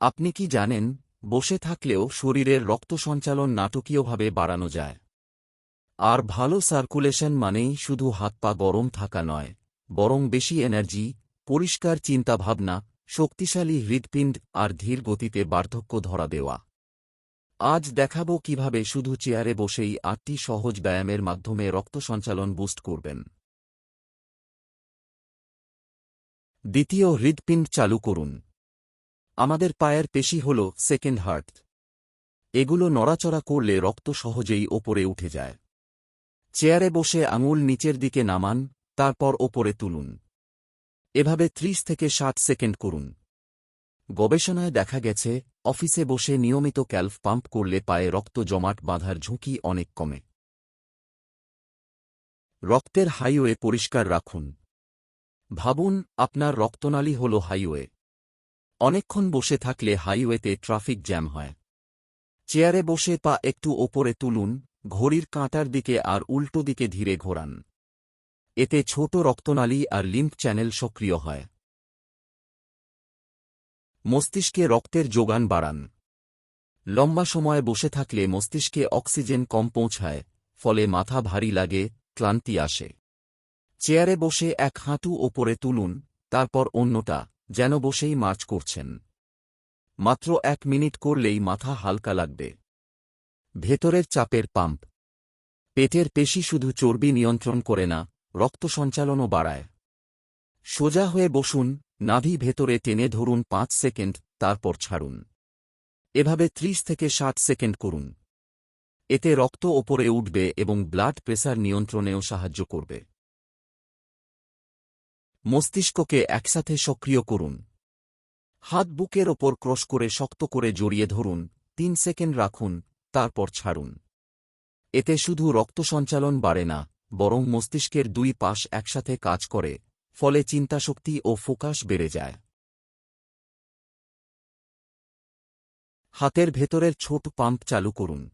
আপনি কি জানেন, বসে থাকলেও শরীরের রক্ত সঞ্চালন নাটকীয়ভাবে বাড়ানো যায়। আর ভালো সার্কুলেশন মানেই শুধু হাত পা গরম থাকা নয়, বরং বেশি এনার্জি, পরিষ্কার চিন্তাভাবনা, শক্তিশালী হৃৎপিণ্ড আর ধীর গতিতে বার্ধক্য ধরা দেওয়া। আজ দেখাবো কীভাবে শুধু চেয়ারে বসেই আটটি সহজ ব্যায়ামের মাধ্যমে রক্ত সঞ্চালন বুস্ট করবেন। দ্বিতীয় হৃৎপিণ্ড চালু করুন। আমাদের পায়ের পেশি হল সেকেন্ড হার্ট এগুলো নড়াচড়া করলে রক্ত সহজেই ওপরে উঠে যায়। চেয়ারে বসে আঙুল নিচের দিকে নামান, তারপর ওপরে তুলুন। এভাবে ত্রিশ থেকে ষাট সেকেন্ড করুন। গবেষণায় দেখা গেছে, অফিসে বসে নিয়মিত ক্যালফ পাম্প করলে পায়ে রক্ত জমাট বাঁধার ঝুঁকি অনেক কমে। রক্তের হাইওয়ে পরিষ্কার রাখুন। ভাবুন, আপনার রক্তনালী হল হাইওয়ে। অনেকক্ষণ বসে থাকলে হাইওয়েতে ট্রাফিক জ্যাম হয়। চেয়ারে বসে পা একটু ওপরে তুলুন, ঘড়ির কাঁটার দিকে আর উল্টো দিকে ধীরে ঘোরান। এতে ছোট রক্তনালী আর লিম্ফ চ্যানেল সক্রিয় হয়। মস্তিষ্কে রক্তের যোগান বাড়ান। লম্বা সময় বসে থাকলে মস্তিষ্কে অক্সিজেন কম পৌঁছায়, ফলে মাথা ভারী লাগে, ক্লান্তি আসে। চেয়ারে বসে এক হাঁটু ওপরে তুলুন, তারপর অন্যটা। যেন বসেই মার্চ করছেন। মাত্র এক মিনিট করলেই মাথা হালকা লাগবে। ভেতরের চাপের পাম্প। পেটের পেশি শুধু চর্বি নিয়ন্ত্রণ করে না, রক্ত সঞ্চালনও বাড়ায়। সোজা হয়ে বসুন, নাভি ভেতরে টেনে ধরুন পাঁচ সেকেন্ড, তারপর ছাড়ুন। এভাবে ত্রিশ থেকে ষাট সেকেন্ড করুন। এতে রক্ত ওপরে উঠবে এবং ব্লাড প্রেসার নিয়ন্ত্রণেও সাহায্য করবে। মস্তিষ্ককে একসাথে সক্রিয় করুন। হাত বুকের ওপর ক্রস করে শক্ত করে জড়িয়ে ধরুন, তিন সেকেন্ড রাখুন, তারপর ছাড়ুন। এতে শুধু রক্ত সঞ্চালন বাড়ে না, বরং মস্তিষ্কের দুই পাশ একসাথে কাজ করে, ফলে চিন্তাশক্তি ও ফোকাস বেড়ে যায়। হাতের ভেতরের ছোট পাম্প চালু করুন।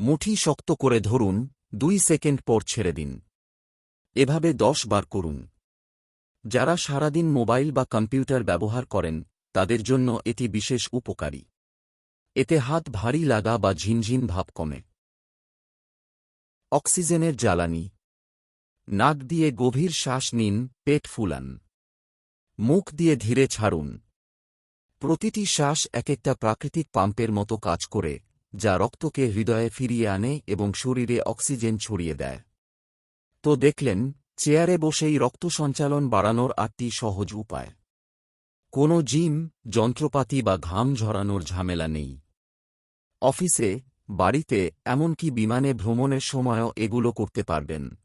মুঠি শক্ত করে ধরুন, দুই সেকেন্ড পর ছেড়ে দিন। এভাবে দশ বার করুন। যারা সারাদিন মোবাইল বা কম্পিউটার ব্যবহার করেন, তাদের জন্য এটি বিশেষ উপকারী। এতে হাত ভারী লাগা বা ঝিনঝিন ভাব কমে। অক্সিজেনের জ্বালানি। নাক দিয়ে গভীর শ্বাস নিন, পেট ফুলান। মুখ দিয়ে ধীরে ছাড়ুন। প্রতিটি শ্বাস এক একটা প্রাকৃতিক পাম্পের মতো কাজ করে, যা রক্তকে হৃদয়ে ফিরিয়ে আনে এবং শরীরে অক্সিজেন ছড়িয়ে দেয়। তো দেখলেন চেয়ারে বসেই রক্ত সঞ্চালন বাড়ানোর আটটি সহজ উপায়। কোনো জিম, যন্ত্রপাতি বা ঘাম ঝরানোর ঝামেলা নেই। অফিসে, বাড়িতে, এমনকি বিমানে ভ্রমণের সময়ও এগুলো করতে পারবেন।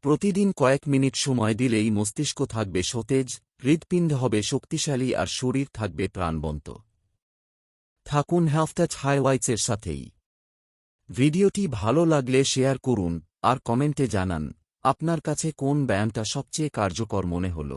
প্রতিদিন কয়েক মিনিট সময় দিলেই মস্তিষ্ক থাকবে সতেজ হৃদপিণ্ড হবে শক্তিশালী আর শরীর থাকবে প্রাণবন্ত। থাকুন হ্যাফটাচ হাইলাইটসের সাথেই। ভিডিওটি ভালো লাগলে শেয়ার করুন আর কমেন্টে জানান। আপনার কাছে কোন ব্যায়ামটা সবচেয়ে কার্যকর মনে হল?